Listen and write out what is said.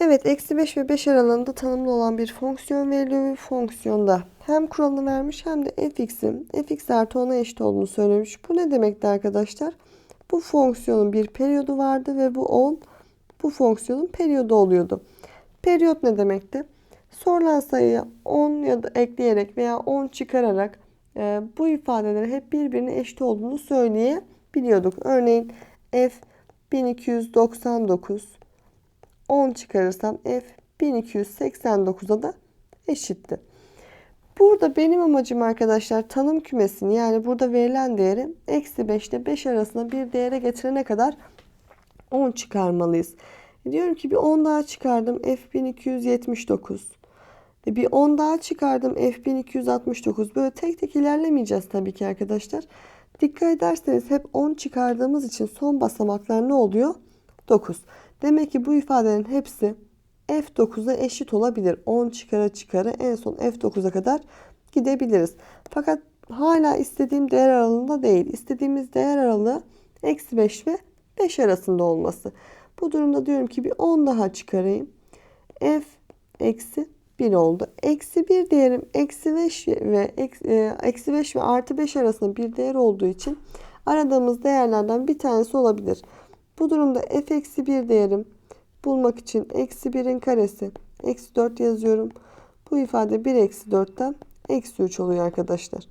Evet, eksi 5 ve 5 aralığında tanımlı olan bir fonksiyon veriliyor. Bu fonksiyonda hem kuralını vermiş hem de fx'in fx artı 10'a eşit olduğunu söylemiş. Bu ne demekti arkadaşlar? Bu fonksiyonun bir periyodu vardı ve bu 10 bu fonksiyonun periyodu oluyordu. Periyot ne demekti? Sorulan sayıya 10 ya da ekleyerek veya 10 çıkararak e, bu ifadeleri hep birbirine eşit olduğunu söyleyebiliyorduk. Örneğin f 1299 10 çıkarırsam f 1289'a da eşitti. Burada benim amacım arkadaşlar tanım kümesini yani burada verilen değeri eksi 5 ile 5 arasında bir değere getirene kadar 10 çıkarmalıyız. Diyorum ki bir 10 daha çıkardım f 1279. E bir 10 daha çıkardım f 1269. Böyle tek tek ilerlemeyeceğiz tabii ki arkadaşlar. Dikkat ederseniz hep 10 çıkardığımız için son basamaklar ne oluyor? 9. Demek ki bu ifadelerin hepsi F9'a eşit olabilir. 10 çıkara çıkara en son F9'a kadar gidebiliriz. Fakat hala istediğim değer aralığında değil. İstediğimiz değer aralığı eksi 5 ve 5 arasında olması. Bu durumda diyorum ki bir 10 daha çıkarayım. F eksi 1 oldu. Eksi 1 değerim eksi 5 ve e, eksi 5 ve artı 5 arasında bir değer olduğu için aradığımız değerlerden bir tanesi olabilir. Bu durumda f eksi 1 değerim bulmak için eksi 1'in karesi eksi 4 yazıyorum. Bu ifade 1 eksi 4'ten eksi 3 oluyor arkadaşlar.